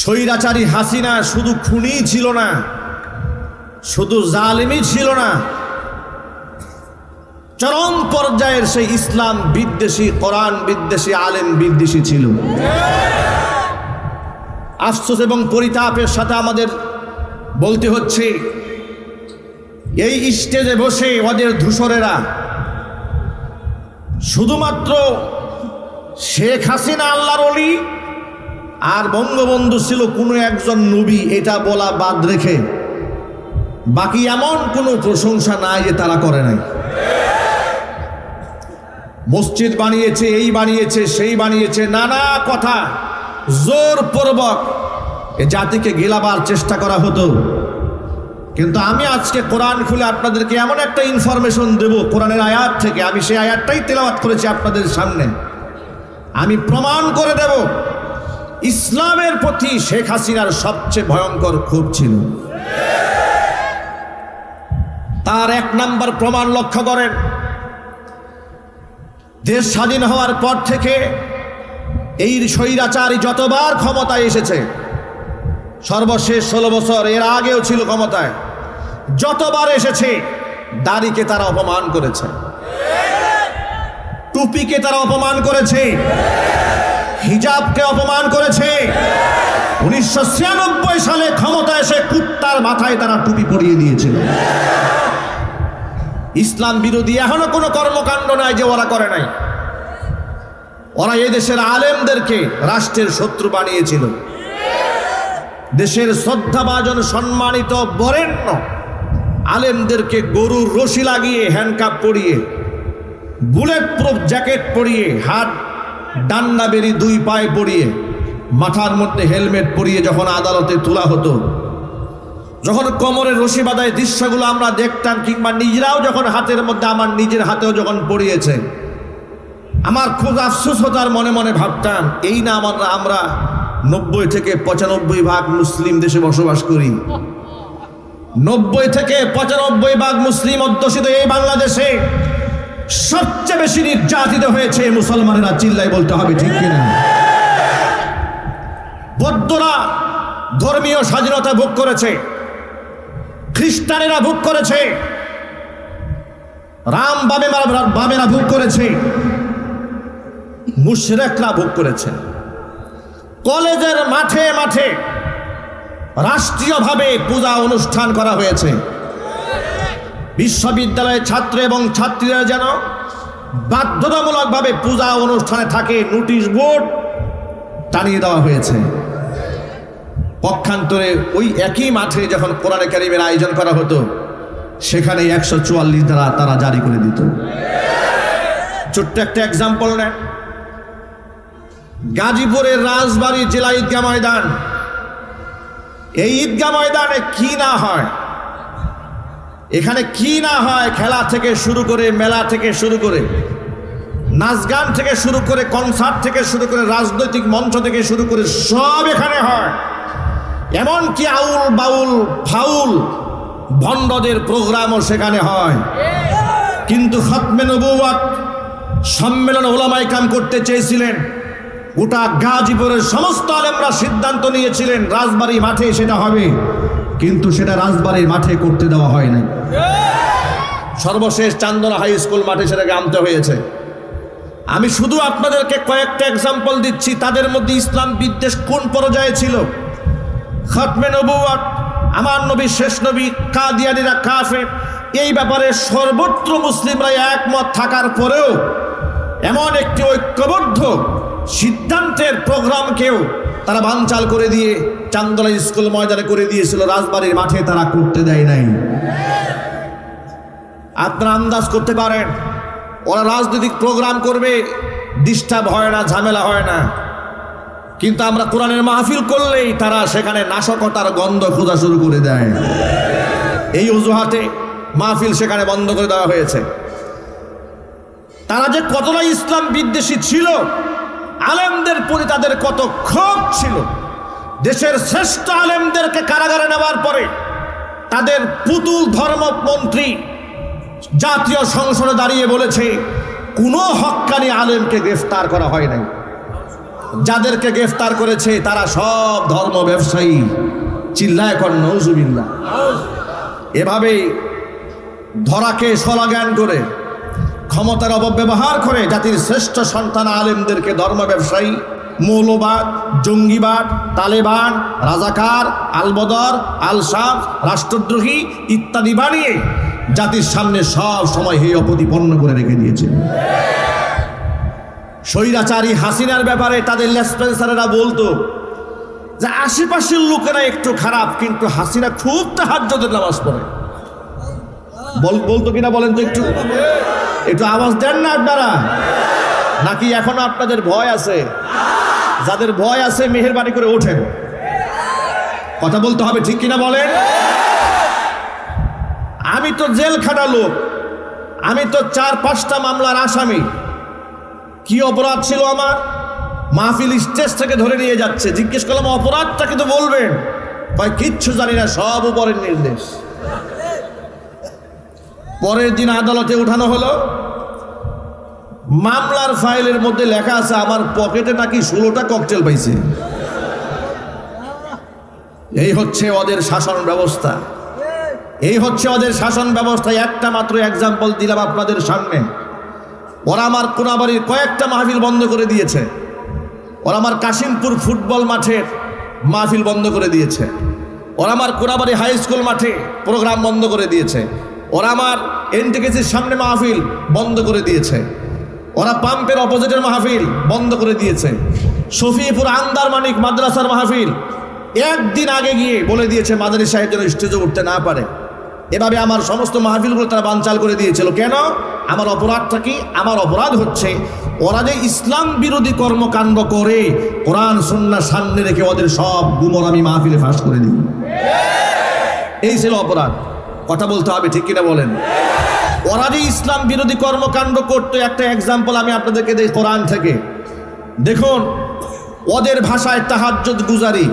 স্বৈরাচারী হাসিনা শুধু খুনি ছিল না, শুধু জালিমই ছিল না, চরম পর্যায়ের সেই ইসলাম বিদ্বেষী, কোরআন বিদ্বেষী, আলেম বিদ্বেষী ছিল। আফসোস এবং পরিতাপের সাথে আমাদের বলতে হচ্ছে, এই স্টেজে বসে ওদের ধূসরেরা শুধুমাত্র শেখ হাসিনা আল্লাহর অলি আর বঙ্গবন্ধু ছিল কোনো একজন নবী, এটা বলা বাদ রেখে। বাকি এমন কোনো প্রশংসা নাই যে তারা করে নাই। মসজিদ বানিয়েছে, এই বানিয়েছে, সেই বানিয়েছে, নানা কথা জোরপূর্বক এ জাতিকে গেলাবার চেষ্টা করা হতো। কিন্তু আমি আজকে কোরআন খুলে আপনাদেরকে এমন একটা ইনফরমেশন দেব কোরআনের আয়াত থেকে। আমি সেই আয়াতটাই তেলাওয়াত করেছি আপনাদের সামনে। আমি প্রমাণ করে দেব ইসলামের প্রতি শেখ হাসিনার সবচেয়ে ভয়ঙ্কর ক্ষোভ ছিল। তার এক নাম্বার প্রমাণ লক্ষ্য করেন। দেশ স্বাধীন হওয়ার পর থেকে এই স্বৈরাচারী যতবার ক্ষমতায় এসেছে, সর্বশেষ ষোলো বছর এর আগেও ছিল ক্ষমতায়, যতবার এসেছে, দাড়িকে তারা অপমান করেছে। টুপিকে তারা অপমান করেছে। হিজাবকে অপমান করেছে। উনিশশো ছিয়ানব্বই সালে ক্ষমতা এসে কুত্তার মাথায় তারা টুপি পরিয়ে দিয়েছিল। ইসলাম বিরোধী এখনও কোনো কর্মকাণ্ড নাই যে ওরা করে নাই। ওরা দেশের আলেমদেরকে রাষ্ট্রের শত্রু বানিয়েছিল। দেশের শ্রদ্ধাভাজন সম্মানিত বরেণ্য আলেমদেরকে গরুর রশি লাগিয়ে হ্যান্ডকাপ পরিয়ে বুলেট প্রুফ জ্যাকেট পরিয়ে হাত ডান্না বেরি দুই পায়ে পরিয়ে মাথার মধ্যে হেলমেট পরিয়ে যখন আদালতে তোলা হতো, যখন কোমরের রশি দৃশ্যগুলো আমরা দেখতাম কিংবা নিজেরাও যখন হাতের মধ্যে, আমার নিজের হাতেও যখন পড়িয়েছে, আমার খুব আফসোস হতো আর মনে মনে ভাবতাম, এই না আমার আমরা নব্বই থেকে পঁচানব্বই ভাগ মুসলিম দেশে বসবাস করি। নব্বই থেকে পঁচানব্বই ভাগ মুসলিম অধ্যুষিত এই বাংলাদেশে সবচেয়ে বেশি নির্যাতিত হয়েছে মুসলমানেরা চিল্লাই বলতে হবে, ঠিক কিনা? বৌদ্ধরা ধর্মীয় স্বাধীনতা ভোগ করেছে, খ্রিস্টানেরা ভোগ করেছে, রাম বামেরা বামেরা ভোগ করেছে, মুশরেকরা ভোগ করেছে। কলেজের মাঠে মাঠে রাষ্ট্রীয়ভাবে পূজা অনুষ্ঠান করা হয়েছে। বিশ্ববিদ্যালয়ের ছাত্র এবং ছাত্রীরা যেন বাধ্যতামূলকভাবে পূজা অনুষ্ঠানে থাকে, নোটিশ বোর্ড টানিয়ে দেওয়া হয়েছে। পক্ষান্তরে ওই একই মাঠে যখন কোরআনে কারিমের আয়োজন করা হতো, সেখানে একশো চুয়াল্লিশ দ্বারা তারা জারি করে দিত। ছোট্ট একটা এক্সাম্পল নেন। গাজীপুরের রাজবাড়ী জেলা ঈদগাহ ময়দান। এই ঈদগাহ ময়দানে কি না হয়? এখানে কি না হয় খেলা থেকে শুরু করে, মেলা থেকে শুরু করে, নাচ গান থেকে শুরু করে, কনসার্ট থেকে শুরু করে, রাজনৈতিক মঞ্চ থেকে শুরু করে সব এখানে হয়। এমনকি আউল বাউল ফাউল ভণ্ডদের প্রোগ্রামও সেখানে হয়। কিন্তু খতমে নবুয়াত সম্মেলন ওলামাই কাম করতে চেয়েছিলেন। গোটা গাজীপুরের সমস্ত আলেমরা সিদ্ধান্ত নিয়েছিলেন, রাজবাড়ী মাঠে সেটা হবে। কিন্তু সেটা রাজবাড়ির মাঠে করতে দেওয়া হয় নাই। সর্বশেষ চান্দনা হাই স্কুল মাঠে সেটাকে আনতে হয়েছে। আমি শুধু আপনাদেরকে কয়েকটা এক্সাম্পল দিচ্ছি, তাদের মধ্যে ইসলাম বিদ্বেষ কোন পর্যায়ে ছিল? খতমে নবুয়াত আমার নবী শেষ নবী, কাদিয়ানিরা কাফে এই ব্যাপারে সর্বত্র মুসলিমরা একমত থাকার পরেও এমন একটি ঐক্যবদ্ধ সিদ্ধান্তের প্রোগ্রামকেও তারা বানচাল করে দিয়ে চান্দলা স্কুল ময়দানে করে দিয়েছিল, রাজবাড়ির মাঠে তারা করতে দেয় নাই। আপনারা আন্দাজ করতে পারেন, ওরা রাজনৈতিক প্রোগ্রাম করবে, ডিস্টার্ব হয় না, ঝামেলা হয় না। কিন্তু আমরা কোরআনের মাহফিল করলেই তারা সেখানে নাশকতার গন্ধ খোঁজা শুরু করে দেয়। এই অজুহাতে মাহফিল সেখানে বন্ধ করে দেওয়া হয়েছে। তারা যে কতটা ইসলাম বিদ্বেষী ছিল আলেমদের প্রতি তাদের কত ক্ষোভ ছিল। দেশের শ্রেষ্ঠ আলেমদেরকে কারাগারে নেওয়ার পরে তাদের পুতুল ধর্মমন্ত্রী জাতীয় সংসদে দাঁড়িয়ে বলেছে, কোনো হক্কানি আলেমকে গ্রেফতার করা হয় নাই। যাদেরকে গ্রেফতার করেছে তারা সব ধর্ম ব্যবসায়ী। চিল্লা এখন নৌজুবিল্লা এভাবে ধরাকে সলাজ্ঞান করে ক্ষমতার অপব্যবহার করে জাতির শ্রেষ্ঠ সন্তান আলেমদেরকে ধর্ম ব্যবসায়ী, মৌলবাদ, জঙ্গিবাদ, তালেবান, রাজাকার, আলবদর, আলসাফ, রাষ্ট্রদ্রোহী ইত্যাদি বানিয়ে জাতির সামনে সব সময় হে অপতিপন্ন করে রেখে দিয়েছে। স্বৈরাচারী হাসিনার ব্যাপারে তাদের লেসপেন্সারেরা বলতো যে আশেপাশের লোকেরা একটু খারাপ, কিন্তু হাসিনা খুব তাহাজ্জদের নামাজ পড়ে। বল, বলতো কিনা বলেন তো একটু? একটু আওয়াজ দেন না আপনারা। নাকি এখনও আপনাদের ভয় আছে? যাদের ভয় আছে, মেহেরবানি করে ওঠেন। কথা বলতে হবে ঠিক কিনা বলেন? আমি তো জেল খাটা লোক। আমি তো চার পাঁচটা মামলার আসামি। কি অপরাধ ছিল আমার? মাহফিল স্টেজ থেকে ধরে নিয়ে যাচ্ছে। জিজ্ঞেস করলাম, অপরাধটা কিন্তু বলবেন? কয়, কিচ্ছু জানি না, সব উপরের নির্দেশ। পরের দিন আদালতে উঠানো হলো। মামলার ফাইলের মধ্যে লেখা আছে, আমার পকেটে নাকি ষোলোটা ককটেল পাইছে। এই হচ্ছে ওদের শাসন ব্যবস্থা। এই হচ্ছে ওদের শাসন ব্যবস্থা। একটা মাত্র এক্সাম্পল দিলাম আপনাদের সামনে। ওরা আমার কোনাবাড়ির কয়েকটা মাহফিল বন্ধ করে দিয়েছে। ওরা আমার কাশিমপুর ফুটবল মাঠের মাহফিল বন্ধ করে দিয়েছে। ওরা আমার কোনাবাড়ি হাই স্কুল মাঠে প্রোগ্রাম বন্ধ করে দিয়েছে। ওরা আমার এনটিকেসির সামনে মাহফিল বন্ধ করে দিয়েছে। ওরা পাম্পের অপোজিটের মাহফিল বন্ধ করে দিয়েছে। শফিপুর আন্দার মানিক মাদ্রাসার মাহফিল একদিন আগে গিয়ে বলে দিয়েছে মাদারি সাহেব যেন স্টেজে উঠতে না পারে। এভাবে আমার সমস্ত মাহফিলগুলো তারা বানচাল করে দিয়েছিল। কেন? আমার অপরাধটা কি? আমার অপরাধ হচ্ছে, ওরা যে ইসলাম বিরোধী কর্মকাণ্ড করে, কোরআন সন্না সামনে রেখে ওদের সব গুমর আমি মাহফিলে ফাঁস করে দিই এই ছিল অপরাধ। কথা বলতে হবে, ঠিক কিনা বলেন? ওরা যে ইসলাম বিরোধী কর্মকাণ্ড করতো, একটা এক্সাম্পল আমি আপনাদেরকে দিই কোরআন থেকে। দেখুন, ওদের ভাষায় তাহাজ্জুদ গুজারি।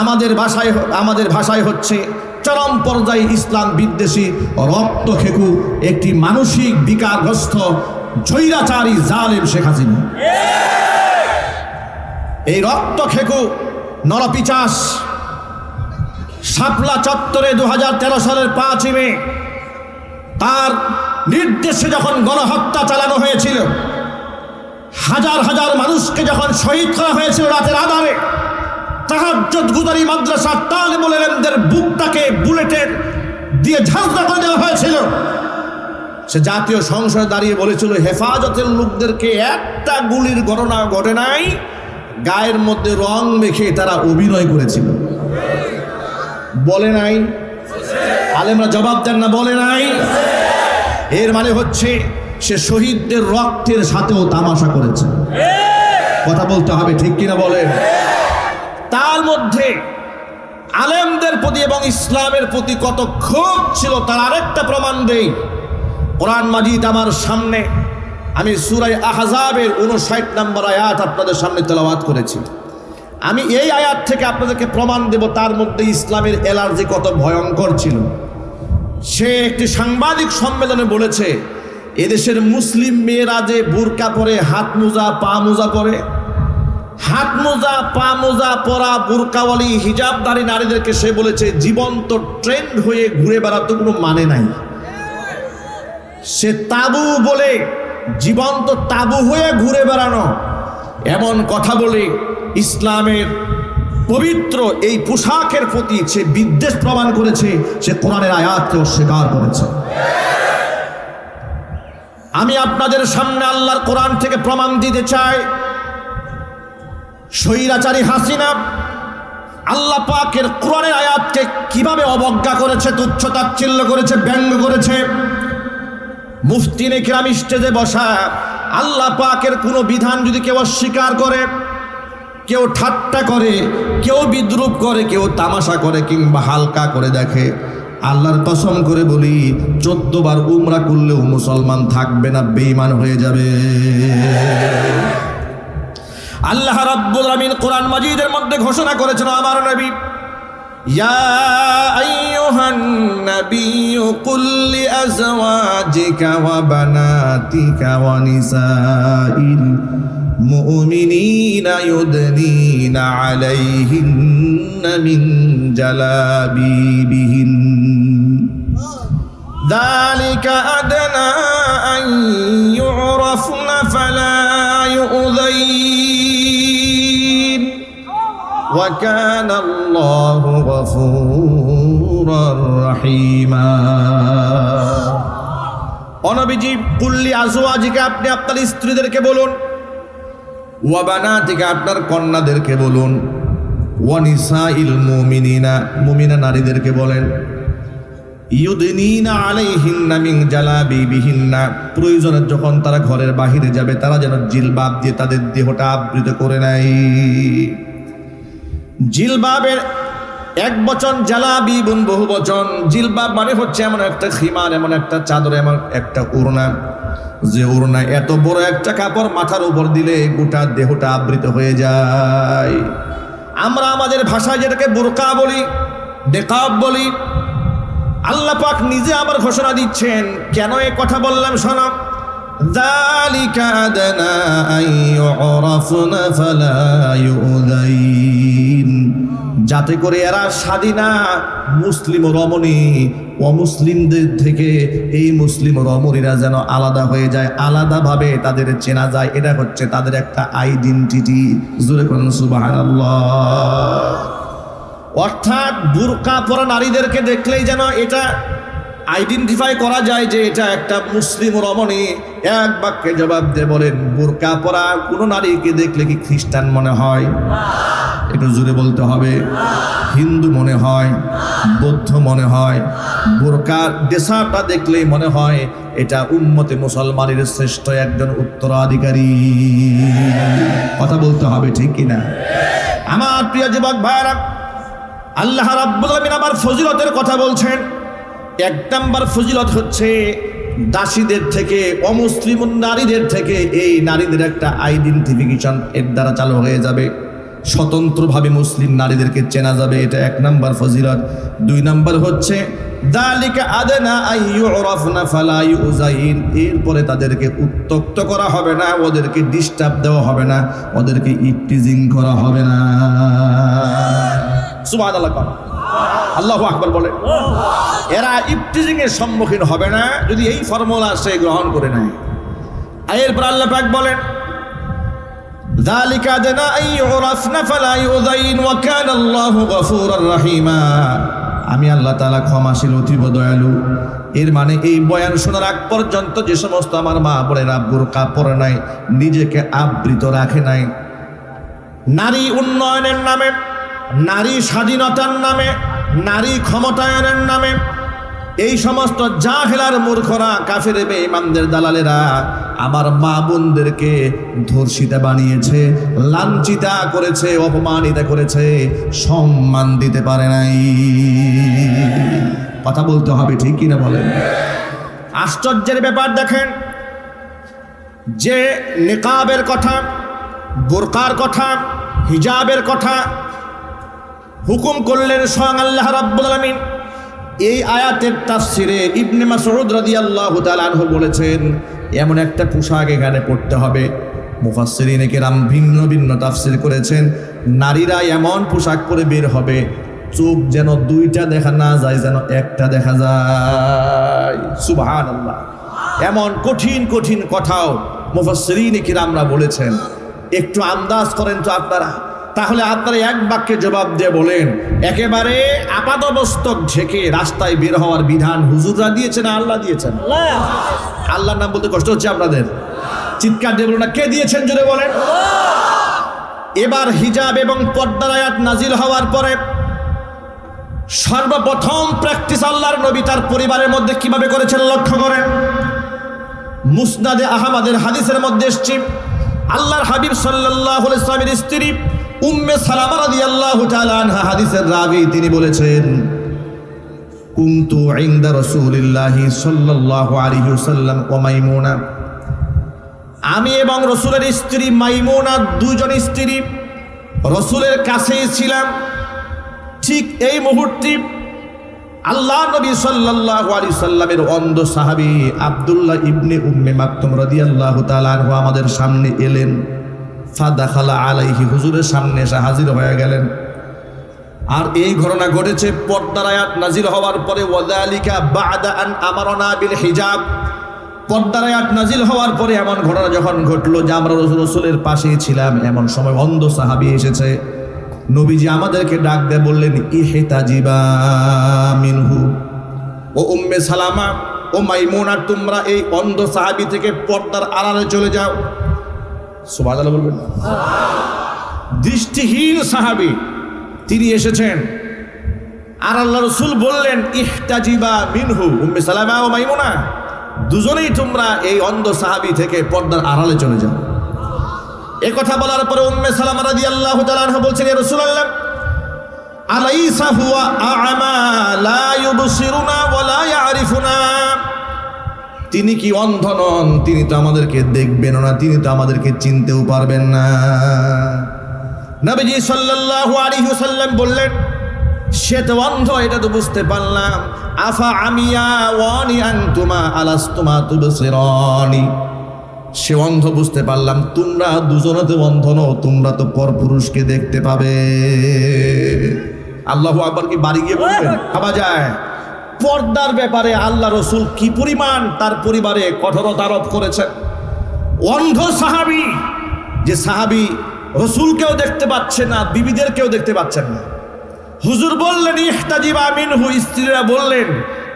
আমাদের ভাষায় আমাদের ভাষায় হচ্ছে চরম পর্যায়ে ইসলাম বিদ্বেষী রক্ত খেকু একটি মানসিক বিকারগ্রস্ত জৈরাচারী জালেম শেখ হাসিনা। এই রক্ত খেকু নরপিচাস শাপলা চত্বরে দু হাজার তেরো সালের পাঁচই মে, তার নির্দেশে যখন গণহত্যা চালানো হয়েছিল, হাজার হাজার মানুষকে যখন শহীদ করা হয়েছিল রাতের আধারে, তাহাজ্জুদ গুজারি মাদ্রাসা তালিমুল ইলমদের বুকটাকে বুলেটের দিয়ে ঝাঁঝরা করে দেওয়া হয়েছিল। সে জাতীয় সংসদে দাঁড়িয়ে বলেছিল, হেফাজতের লোকদেরকে একটা গুলির ঘটনা ঘটে নাই, গায়ের মধ্যে রং মেখে তারা অভিনয় করেছিল। বলে নাই। আলেমরা জবাব দেন না, বলে নাই। এর মানে হচ্ছে সে শহীদদের রক্তের সাথেও তামাশা করেছে। কথা বলতে হবে, ঠিক কিনা বলেন তার মধ্যে আলেমদের প্রতি এবং ইসলামের প্রতি কত ক্ষোভ ছিল, তার আরেকটা প্রমাণ দেই। কোরআন মাজিদ আমার সামনে, আমি সুরাই আহজাবের উনষাট নম্বর আয়াত আপনাদের সামনে তেলাওয়াত করেছি। আমি এই আয়াত থেকে আপনাদেরকে প্রমাণ দেব, তার মধ্যে ইসলামের এলার্জি কত ভয়ঙ্কর ছিল। সে একটি সাংবাদিক সম্মেলনে বলেছে, এদেশের মুসলিম মেয়েরা যে বুরকা পরে, হাত মোজা, পা মোজা পরে, হাত মোজা, পা মোজা পরা বুরকাওয়ালি, হিজাবধারী নারীদেরকে সে বলেছে, জীবন্ত ট্রেন্ড হয়ে ঘুরে বেড়াতে কোনো মানে নাই। সে তাবু বলে, জীবন্ত তাবু হয়ে ঘুরে বেড়ানো, এমন কথা বলে ইসলামের পবিত্র এই পোশাকের প্রতি সে বিদ্বেষ প্রমাণ করেছে, সে কোরআনের আয়াতকে অস্বীকার করেছে। আমি আপনাদের সামনে আল্লাহর কোরআন থেকে প্রমাণ দিতে চাই। স্বৈরাচারী হাসিনা, আল্লাহ পাকের কোরআনের আয়াতকে কীভাবে অবজ্ঞা করেছে, তুচ্ছ তাচ্ছিল্য করেছে, ব্যঙ্গ করেছে, মুফতি নেকরাম স্টেজে বসা আল্লাহ পাকের কোনো বিধান যদি কেউ অস্বীকার করে কেউ ঠাট্টা করে কেউ বিদ্রুপ করে কেউ তামাশা করে কিংবা হালকা করে দেখে আল্লাহর কসম করে বলি চোদ্দ বার উমরা করলেও মুসলমান থাকবে না বেঈমান হয়ে যাবে আল্লাহ রাব্বুল আমিন কোরআন মাজিদের মধ্যে ঘোষণা করেছেন আমার নবী يا أيها النبي قل لأزواجك وبناتك ونساء المؤمنين يدنين عليهن من جلابيبهن ذلك أدنى أن يعرفن فلا يؤذين وكان الله غفورا رحيما অনবিজি কুল্লি আজওয়াজিকে আপনি আপনার স্ত্রীদেরকে বলুন ওয়াবানা থেকে আপনার কন্যাদেরকে বলুন। ওয়ানিসা ইল মুমিনিনা, মুমিনা নারীদেরকে বলেন। ইউদিনা আলাইহিন্না মিন জালাবিবিহিন্না প্রয়োজনে যখন তারা ঘরের বাহিরে যাবে, তারা যেন জিলবাব দিয়ে তাদের দেহটা আবৃত করে নেয়। জিলবাবের এক বচন জালাবি বুন বহু বচন। জিলবাব মানে হচ্ছে এমন একটা খিমার, এমন একটা চাদর, এমন একটা উড়না যে উড়না এত বড় একটা কাপড় মাথার উপর দিলে গোটা দেহটা আবৃত হয়ে যায় আমরা আমাদের ভাষায় যেটাকে বোরকা বলি বেকাব বলি আল্লাহ পাক নিজে আবার ঘোষণা দিচ্ছেন কেন এ কথা বললাম শোনো ذلك যাতে করে এরা স্বাধীনা মুসলিম রমণী অমুসলিমদের থেকে এই মুসলিম রমণীরা যেন আলাদা হয়ে যায়, আলাদাভাবে তাদের চেনা যায়, এটা হচ্ছে তাদের একটা আইডেন্টিটি জোরে করেন সুবাহ অর্থাৎ বুরকা পরা নারীদেরকে দেখলেই যেন এটা আইডেন্টিফাই করা যায় যে এটা একটা মুসলিম রমণী। এক বাক্যে জবাব দিয়ে বলেন, বোরকা পরা কোনো নারীকে দেখলে কি খ্রিস্টান মনে হয়? একটু জোরে বলতে হবে। হিন্দু মনে হয়, বৌদ্ধ মনে হয় বোরকার দেশাটা দেখলেই মনে হয় এটা উম্মতে মুসলমানের শ্রেষ্ঠ একজন উত্তরাধিকারী। কথা বলতে হবে ঠিক কিনা আমার প্রিয় যুবক ভাইরা আল্লাহ রাব্বুল আলামিন আবার ফজিলতের কথা বলছেন। এক নাম্বার ফজিলত হচ্ছে দাসীদের থেকে, অমুসলিম নারীদের থেকে এই নারীদের একটা আইডেন্টিফিকেশন এর দ্বারা চালু হয়ে যাবে। স্বতন্ত্রভাবে মুসলিম নারীদেরকে চেনা যাবে, এটা এক নাম্বার ফজিলত। দুই নাম্বার হচ্ছে এরপরে তাদেরকে উত্তক্ত করা হবে না, ওদেরকে ডিস্টার্ব দেওয়া হবে না, ওদেরকে ইপটিজিং করা হবে না। কর। আল্লাহ আকবার বলে। এরা ইপটিজিং এর সম্মুখীন হবে না, যদি এই ফর্মুলা সে গ্রহণ করে নেয়। এরপর আল্লাহ পাক বলেন ذلك أدنى أن يعرفن فلا يؤذين وكان الله غفورا رحيما আমি আল্লাহ তাআলা ক্ষমাশীল অতীব দয়ালু এর মানে এই বয়ান শোনার আগ পর্যন্ত যে সমস্ত আমার মা বোনেরা বোরকা পরে নাই নিজেকে আবৃত রাখে নাই নারী উন্নয়নের নামে নারী স্বাধীনতার নামে নারী ক্ষমতায়নের নামে এই সমস্ত জাহেলার মূর্খরা, কাফের ইমামদের দালালেরা আমার মা বোনদেরকে ধর্ষিতা বানিয়েছে, লাঞ্ছিতা করেছে, অপমানিত করেছে, সম্মান দিতে পারে নাই। কথা বলতে হবে, ঠিক কিনা বলেন? আশ্চর্যের ব্যাপার দেখেন, যে নিকাবের কথা, বোরকার কথা, হিজাবের কথা হুকুম করলেন স্বয়ং আল্লাহ রাব্বুল আলামিন। এই আয়াতের তাফসিরে ইবনে মাসউদ রাদিয়াল্লাহু তাআলা আনহু বলেছেন, এমন একটা পোশাক এখানে পড়তে হবে। মুফাসসিরিনে কেরাম ভিন্ন ভিন্ন তাফসির করেছেন, নারীরা এমন পোশাক পরে বের হবে, চোখ যেন দুইটা দেখা না যায়, যেন একটা দেখা যায়। সুবহানাল্লাহ। এমন কঠিন কঠিন কথাও মুফাসসিরিনে কিরামরা বলেছেন। একটু আন্দাজ করেন তো আপনারা। তাহলে আপনারা এক বাক্যে জবাব দিয়ে বলেন, একেবারে আপাদমস্তক ঝেঁকে রাস্তায় বের হওয়ার বিধান হুজুররা দিয়েছেন আল্লাহ দিয়েছেন? আল্লাহর নাম বলতে কষ্ট হচ্ছে আপনাদের? চিৎকার দিয়ে বলুন কে দিয়েছেন জুড়ে বলেন? এবার হিজাব এবং পর্দার আয়াত নাজিল হওয়ার পরে সর্বপ্রথম প্র্যাকটিস আল্লাহর নবী তার পরিবারের মধ্যে কীভাবে করেছেন লক্ষ্য করেন? মুসনাদে আহমদের হাদিসের মধ্যে এসছি, আল্লাহর হাবিব সাল্লাহ ইসলামের স্ত্রী উম্মে সালামা রাদিয়াল্লাহু তাআলা আনহা হাদিসের রাবি, তিনি বলেছেন, কুনতু ইনদা রাসূলিল্লাহি সাল্লাল্লাহু আলাইহি ওয়াসাল্লাম ওয়া মাইমুনা। আমি এবং রসুলের স্ত্রী মাইমুনা দুজন স্ত্রী রসুলের কাছেই ছিলাম। ঠিক এই মুহূর্তে আল্লাহ নবী সাল্লাল্লাহু আলাইহি সাল্লামের অন্ধ সাহাবী আব্দুল্লাহ ইবনে উম্মে মাকতুম রাদিয়াল্লাহু তাআলা আমাদের সামনে এলেন। ফাদাখালা আলাইহি, হুজুরের সামনে এসে হাজির হয়ে গেলেন। আর এই ঘটনা ঘটেছে পর্দার আয়াত নাজিল হওয়ার পরে, ওয়াদালিকা বাদা আন আমারনা বিল হিজাব। পর্দার আয়াত নাজিল হওয়ার পরে এমন ঘটনা যখন ঘটলো যে আমরা রসুল রসুলের পাশেই ছিলাম, এমন সময় অন্ধ সাহাবি এসেছে। নবীজি আমাদেরকে ডাক দিয়ে, বললেন, ইহেতাজিবা মিনহু। ও উম্মে সালামা, ও মাইমুনা, তোমরা এই অন্ধ সাহাবি থেকে পর্দার আড়ালে চলে যাও। সুবাদ বলবেন। দৃষ্টিহীন সাহাবি, তিনি এসেছেন। আর আল্লাহ রসুল বললেন, ইহতাজিবা মিনহু, উম্মে সালামা ও মাইমুনা, দুজনেই তোমরা এই অন্ধ সাহাবি থেকে পর্দার আড়ালে চলে যাও। এ কথা বলার পরে উম্মে সালামা রাদিয়াল্লাহু তাআলা বলছেন ইয়া রাসূলুল্লাহ, আলাইসা হুয়া আ'মা লা ইউবসিরুনা ওয়া লা ইয়ারিফুনা? তিনি কি অন্ধ নন? তিনি তো আমাদেরকে দেখবেন না তিনি তো আমাদেরকে চিনতেও পারবেন না। নবীজি সাল্লাল্লাহু আলাইহি ওয়াসাল্লাম বললেন সে তো অন্ধ এটা তো বুঝতে পারলাম। আফা আমিয়া ওয়ানি আনতুমা আলাস্তুমা তুবসিরানি? সে অন্ধ বুঝতে পারলাম তোমরা দুজনে তো অন্ধ নও তোমরা তো পরপুরুষকে দেখতে পাবে। আল্লাহ আকবার কি বাড়ি গিয়ে বলবেন ভাবা যায়। পর্দার ব্যাপারে আল্লাহ রসুল কি পরিমাণ তার পরিবারে কঠোরতা আরোপ করেছেন? অন্ধ সাহাবি, যে সাহাবি রসুলকেও দেখতে পাচ্ছে না, বিবিদেরকেও দেখতে পাচ্ছেন না। হুজুর বললেন, ইহতাজিবা মিনহু স্ত্রীরা বললেন,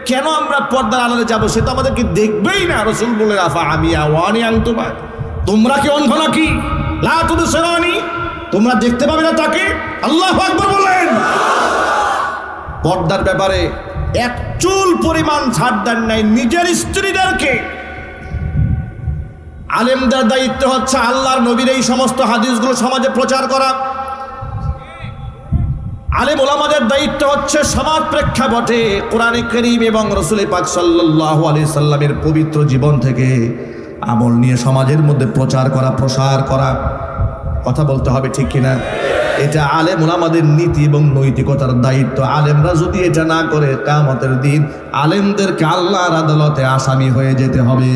কেন আমরা পর্দার আড়ালে যাব? সে তো আমাদেরকে দেখবেই না। রসুল বলে আফা আমি আওয়ানি আংতুমা তোমরা কি অন্ধ নাকি? লা সেরানি তোমরা দেখতে পাবে না তাকে? আল্লাহ আকবর বলেন পর্দার ব্যাপারে এক চুল পরিমাণ ছাড় দেন নাই, নিজের স্ত্রীদেরকে। আলেমদের দায়িত্ব হচ্ছে আল্লাহর নবীর এই সমস্ত হাদিসগুলো সমাজে প্রচার করা। আলেম ওলামাদের দায়িত্ব হচ্ছে সমাজ প্রেক্ষাপটে কোরআনে করিম এবং রসুল পাক সাল্লাহ আলি সাল্লামের পবিত্র জীবন থেকে আমল নিয়ে সমাজের মধ্যে প্রচার করা, প্রসার করা। কথা বলতে হবে ঠিক কিনা? এটা আলেম ওলামাদের নীতি এবং নৈতিকতার দায়িত্ব। আলেমরা যদি এটা না করে কামতের দিন আলেমদেরকে আল্লাহর আদালতে আসামি হয়ে যেতে হবে।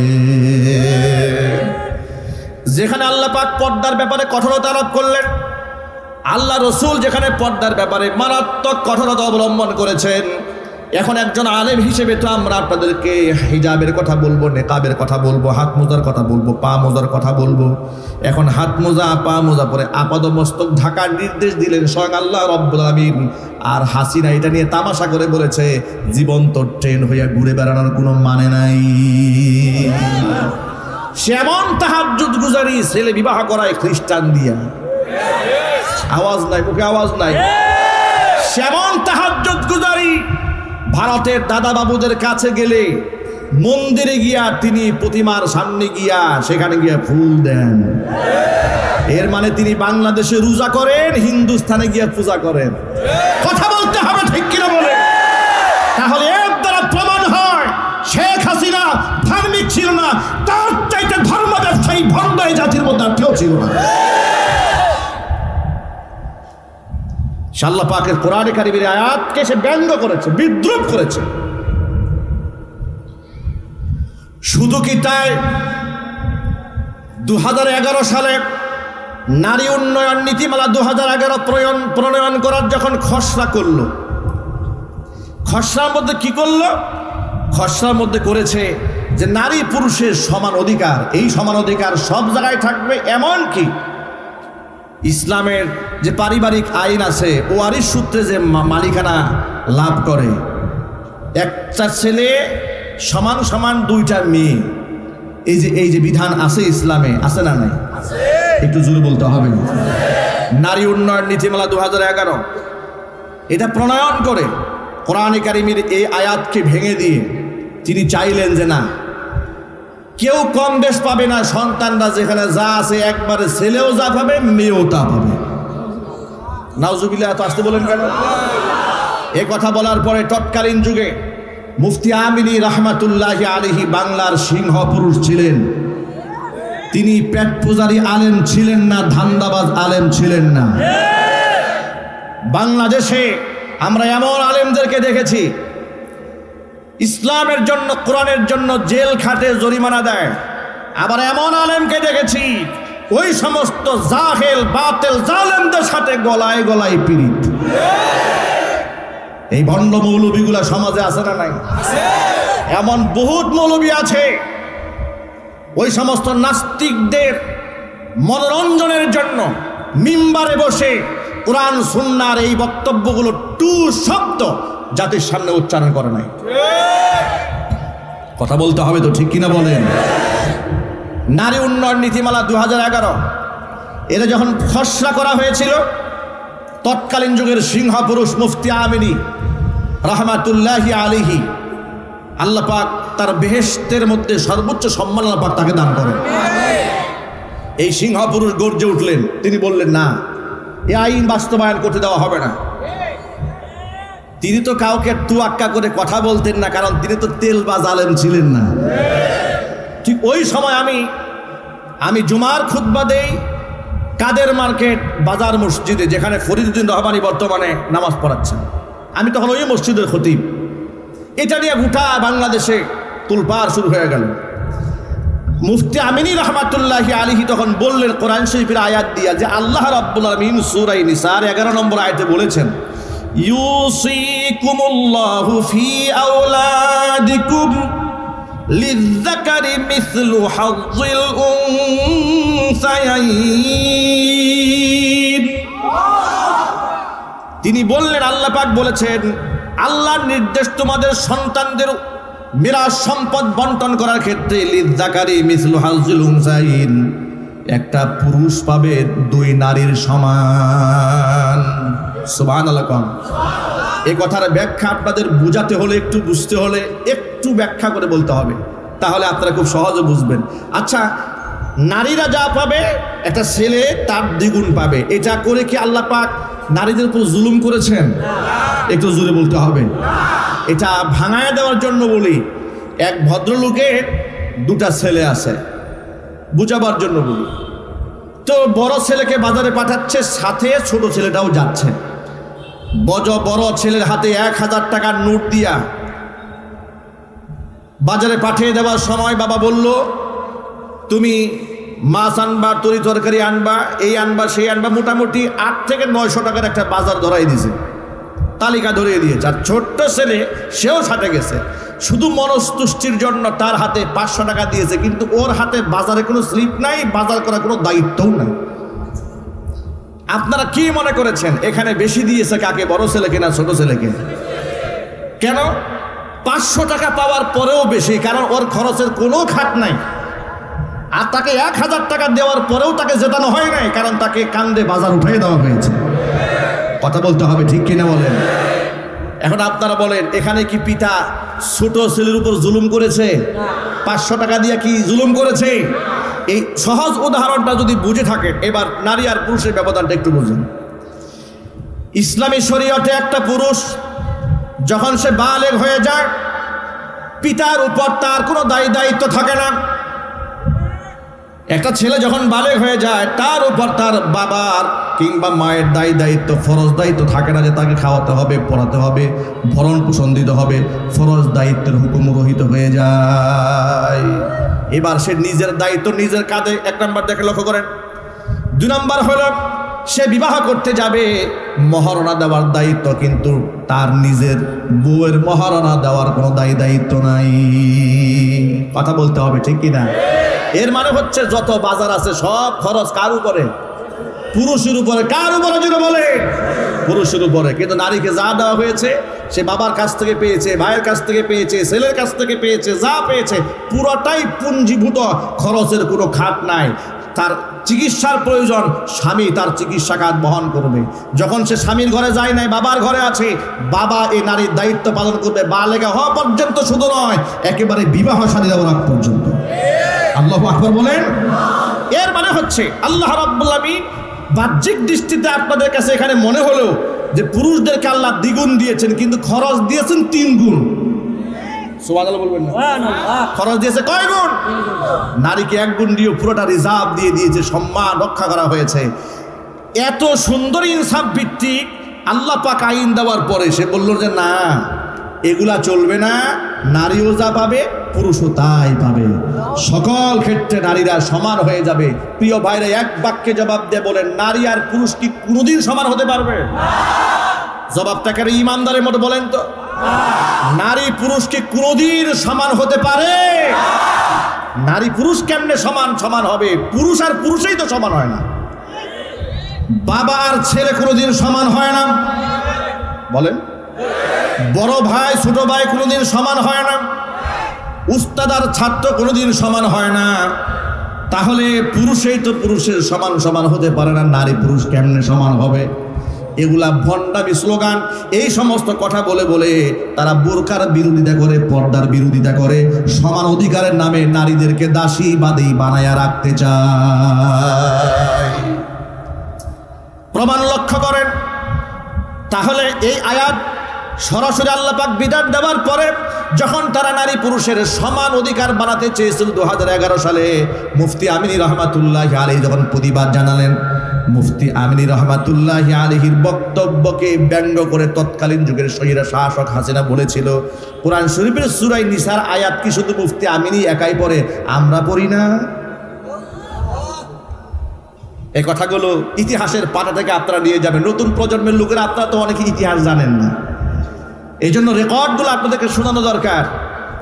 যেখানে আল্লাহ পাক পর্দার ব্যাপারে কঠোরতা আরোপ করলেন, আল্লাহ রসুল যেখানে পর্দার ব্যাপারে মারাত্মক কঠোরতা অবলম্বন করেছেন এখন একজন আলেম হিসেবে তো আমরা আপনাদেরকে হিজাবের কথা বলব, নেকাবের কথা বলব, হাত মোজার কথা বলব, পা মোজার কথা বলব। এখন হাত মোজা, পা মোজা পরে আপাদ মস্তক ঢাকার নির্দেশ দিলেন স্বয়ং আল্লাহ রব্বুল আর হাসিনা এটা নিয়ে তামাশা করে বলেছে, জীবন্ত ট্রেন হইয়া ঘুরে বেড়ানোর কোনো মানে নাই। সেমন তাহাজ্জুদ গুজারি, ছেলে বিবাহ করায় খ্রিস্টান দিয়া। আওয়াজ নাই, মুখে আওয়াজ নাই। সেমন গুজারি ভারতের দাদা বাবুদের কাছে গেলে মন্দিরে গিয়া তিনি প্রতিমার সামনে গিয়া সেখানে গিয়া ফুল দেন। এর মানে তিনি বাংলাদেশে রোজা করেন হিন্দুস্তানে গিয়া পূজা করেন। কথা বলতে হবে ঠিক কিনা বলে? তাহলে এর দ্বারা প্রমাণ হয়, শেখ হাসিনা ধার্মিক ছিল না, তার চাইতে ধর্ম ব্যবসায়ী ভণ্ড জাতির মধ্যে আর কেউ ছিল না। শাল্লা পাকের কোরআনে কারিমের আয়াতকে সে ব্যঙ্গ করেছে, বিদ্রুপ করেছে। শুধু কি তাই? দু হাজার এগারো সালে নারী উন্নয়ন নীতিমালা দু হাজার এগারো প্রণয়ন করার যখন খসড়া করল, খসড়ার মধ্যে কি করল? খসড়ার মধ্যে করেছে যে নারী পুরুষের সমান অধিকার, এই সমান অধিকার সব জায়গায় থাকবে এমন কি ইসলামের যে পারিবারিক আইন আছে ওয়ারিশ সূত্রে যে মালিকানা লাভ করে একটা ছেলে সমান সমান দুইটা মেয়ে। এই যে এই যে বিধান আছে ইসলামে আছে না নাই? একটু জোরে বলতে হবে নারী উন্নয়ন নীতিমালা দু হাজার এগারো। এটা প্রণয়ন করে কোরআন কারিমের এই আয়াতকে ভেঙে দিয়ে তিনি চাইলেন যে না কেউ কম বেশ পাবে না, সন্তানরা যেখানে যা আছে, একবারে ছেলেও যা পাবে, মেয়েও তা পাবে। নাউজুবিল্লাহ, এত আসতে বলেন কেন? এ কথা বলার পরে তৎকালীন যুগে মুফতি আমিনী রহমাতুল্লাহ আলিহি বাংলার সিংহ পুরুষ ছিলেন। তিনি পেট পূজারী আলেম ছিলেন না, ধান্দাবাজ আলেম ছিলেন না। বাংলাদেশে আমরা এমন আলেমদেরকে দেখেছি ইসলামের জন্য, কোরআনের জন্য জেল খাটে জরিমানা দেয়। আবার এমন আলেমকে দেখেছি, ওই সমস্ত জাহেল, বাতেল, জালেমদের সাথে গলায় গলায় পীড়িত। এই ভণ্ড মৌলবীগুলা সমাজে আছে না নাই? এমন বহুত মৌলবী আছে, ওই সমস্ত নাস্তিকদের মনোরঞ্জনের জন্য মিম্বারে বসে কোরআন, সুন্নার এই বক্তব্যগুলো টু শব্দ জাতির সামনে উচ্চারণ করে নাই। কথা বলতে হবে তো ঠিক কিনা বলেন? নারী উন্নয়ন নীতিমালা দু হাজার এগারো এটা যখন খসড়া করা হয়েছিল, তৎকালীন যুগের সিংহ পুরুষ মুফতি আমিনী রহমাতুল্লাহি আলিহি আল্লাহ পাক তার বেহেস্তের মধ্যে সর্বোচ্চ সম্মান আল্লাহ পাক তাকে দান করেন। এই সিংহ পুরুষ গর্জে উঠলেন। তিনি বললেন, না, এ আইন বাস্তবায়ন করতে দেওয়া হবে না। তিনি তো কাউকে তুয়াক্কা করে কথা বলতেন না, কারণ তিনি তো তেল বা জালেম ছিলেন না। ঠিক ওই সময় আমি আমি জুমার খুতবা দেই কাদের মার্কেট বাজার মসজিদে, যেখানে ফরিদুদ্দিন রহমানি বর্তমানে নামাজ পড়াচ্ছেন। আমি তখন ওই মসজিদের খতিব। এটা নিয়ে গোটা বাংলাদেশে তুলপার শুরু হয়ে গেল। মুফতি আমিনী রহমাতুল্লাহি আলিহি তখন বললেন কোরআন শরীফের আয়াত দিয়া যে আল্লাহ রাব্বুল আমিন সূরা নিসার 11 নম্বর আয়াতে বলেছেন ইউসিকুমুল্লাহু ফি আওলাদিকুম লিযযাকারি মিসলু হায্যিল উনসায়াইন। তিনি বললেন, আল্লাহ পাক বলেছেন, আল্লাহর নির্দেশ তোমাদের সন্তানদের মিরাজ সম্পদ বন্টন করার ক্ষেত্রে লিদ্দাকারি মিসলু হাউজুল উনসাইন একটা পুরুষ পাবে দুই নারীর সমান। সুবহান আল্লাহ এই কথার ব্যাখ্যা আপনাদের বুঝাতে হলে, একটু বুঝতে হলে, একটু ব্যাখ্যা করে বলতে হবে। তাহলে আপনারা খুব সহজে বুঝবেন। আচ্ছা নারীরা যা পাবে, একটা ছেলে তার দ্বিগুণ পাবে। এটা করে কি আল্লাহ পাক নারীদের উপর জুলুম করেছেন? একটু জোরে বলতে হবে। এটা ভাঙায় দেওয়ার জন্য বলি, এক ভদ্রলোকের দুটা ছেলে আছে। বুঝাবার জন্য বলি। তো বড় ছেলেকে বাজারে পাঠাচ্ছে, সাথে ছোট ছেলেটাও যাচ্ছে। বজ বড় ছেলের হাতে এক হাজার টাকার নোট দিয়া বাজারে পাঠিয়ে দেওয়ার সময় বাবা বলল, তুমি মাছ আনবা, তরি তরকারি আনবা, এই আনবা, সেই আনবা, মোটামুটি আট থেকে নয়শো টাকার একটা বাজার ধরাই দিয়েছে তালিকা ধরিয়ে দিয়েছে। আর ছোট্ট ছেলে, সেও সাথে গেছে। শুধু মনস্তুষ্টির জন্য তার হাতে পাঁচশো টাকা দিয়েছে, কিন্তু ওর হাতে বাজারে কোনো স্লিপ নাই, বাজার করার কোনো দায়িত্বও নাই। আপনারা কি মনে করেছেন? এখানে বেশি দিয়েছে কাকে? বড় ছেলেকে না ছোট ছেলেকে? কেন? পাঁচশো টাকা পাওয়ার পরেও বেশি, কারণ ওর খরচের কোনো খাত নাই। আর তাকে এক হাজার টাকা দেওয়ার পরেও তাকে জেতানো হয় নাই, কারণ তাকে কান্দে বাজার উঠিয়ে দেওয়া হয়েছে। কথা বলতে হবে, ঠিক কিনা বলেন? এখন আপনারা বলেন, এখানে কি পিতা ছোট ছেলের উপর জুলুম করেছে? পাঁচশো টাকা দিয়ে কি জুলুম করেছে? এই সহজ উদাহরণটা যদি বুঝে থাকে, এবার নারী আর পুরুষের ব্যবধানটা একটু বুঝুন। ইসলামী শরীয়তে একটা পুরুষ যখন সে বালেগ হয়ে যায়, পিতার উপর তার কোনো দায়ী দায়িত্ব থাকে না। একটা ছেলে যখন বালেগ হয়ে যায়, তার উপর তার বাবার কিংবা মায়ের দায়ী দায়িত্ব, ফরজ দায়িত্ব থাকে না যে তাকে খাওয়াতে হবে, পড়াতে হবে, ভরণ পোষণ দিতে হবে, ফরজ দায়িত্বের হুকুম রহিত হয়ে যায়। এবার সে নিজের দায়িত্ব নিজের কাঁধে, এক নম্বর দেখে লক্ষ্য করেন। দু নম্বর হলো, সে বিবাহ করতে যাবে, মহারণা দেওয়ার দায়িত্ব কিন্তু তার নিজের বউয়ের মহারণা দেওয়ার কোনো দায়ী দায়িত্ব নাই। কথা বলতে হবে, ঠিক কিনা? এর মানে হচ্ছে যত বাজার আছে সব খরচ কার উপরে? পুরুষের উপরে, কার উপরে যেন বলে? পুরুষের উপরে। কিন্তু নারীকে যা দেওয়া হয়েছে, সে বাবার কাছ থেকে পেয়েছে, ভাইয়ের কাছ থেকে পেয়েছে, ছেলের কাছ থেকে পেয়েছে, যা পেয়েছে, পুরোটাই পুঞ্জীভূত। খরচের কোনো খাট নাই। তার চিকিৎসার প্রয়োজন, স্বামী তার চিকিৎসা খাত বহন করবে। যখন সে স্বামীর ঘরে যায় নাই, বাবার ঘরে আছে, বাবা এই নারীর দায়িত্ব পালন করবে। বা লেগে হওয়া পর্যন্ত শুধু নয়, একেবারে বিবাহ সাদী দেওয়ার পর্যন্ত। আল্লাহ আকবর বলেন? এর মানে হচ্ছে, আল্লাহ রাব্বুল আমিন বাহ্যিক দৃষ্টিতে আপনাদের কাছে এখানে মনে হলো যে পুরুষদেরকে আল্লাহ দ্বিগুণ দিয়েছেন কিন্তু খরচ দিয়েছেন তিন গুণ। বলবেন না। খরচ দিয়েছে কয় গুণ? নারীকে এক গুণ দিয়ে পুরোটা রিজার্ভ দিয়ে দিয়েছে সম্মান রক্ষা করা হয়েছে। এত সুন্দর ইনসাফ ভিত্তিক আল্লাহ পাক আইন দেওয়ার পরে সে বলল যে না এগুলা চলবে না নারীও যা পাবে পুরুষও তাই পাবে। সকল ক্ষেত্রে নারীরা সমান হয়ে যাবে। প্রিয় ভাইরা, এক বাক্যে জবাব দিয়ে বলেন, নারী আর পুরুষ কি কোনোদিন সমান হতে পারবে? জবাবটাকে ইমানদারের মতো বলেন তো। নারী পুরুষ কি কোনোদিন সমান হতে পারে? নারী পুরুষ কেমনে সমান সমান হবে? পুরুষ আর পুরুষই তো সমান হয় না। বাবা আর ছেলে কোনোদিন সমান হয় না। বলেন। বড় ভাই, ছোট ভাই কোনোদিন সমান হয় না। উস্তাদ আর ছাত্র কোনোদিন সমান হয় না। তাহলে পুরুষেই তো পুরুষের সমান সমান হতে পারে না, নারী পুরুষ কেমনে সমান হবে? এগুলা ভণ্ডামি স্লোগান, এই সমস্ত কথা বলে বলে তারা বোরকার বিরোধিতা করে, পর্দার বিরোধিতা করে, সমান অধিকারের নামে নারীদেরকে দাসী বাদী বানায়া রাখতে চায়। প্রমাণ লক্ষ্য করেন। তাহলে এই আয়াত সরাসরি আল্লাহ পাক বিধান দেওয়ার পরে যখন তারা নারী পুরুষের সমান অধিকার বানাতে চেয়েছিল দু হাজার এগারো সালে, মুফতি আমিনী রহমাতুল্লাহ আলী যখন প্রতিবাদ জানালেন, মুফতি আমিনী রহমাতুল্লাহ আলীহির বক্তব্যকে ব্যঙ্গ করে তৎকালীন যুগের শহীরা শাসক হাসিনা বলেছিল, কোরআন শরীফের সুরাই নিসার আয়াত কি শুধু মুফতি আমিনী একাই পড়ে? আমরা পড়ি না। এই কথাগুলো ইতিহাসের পাতা থেকে আপনারা নিয়ে যাবেন। নতুন প্রজন্মের লোকেরা আপনারা তো অনেকে ইতিহাস জানেন না। এই জন্য রেকর্ডগুলো আপনাদেরকে শোনানো দরকার।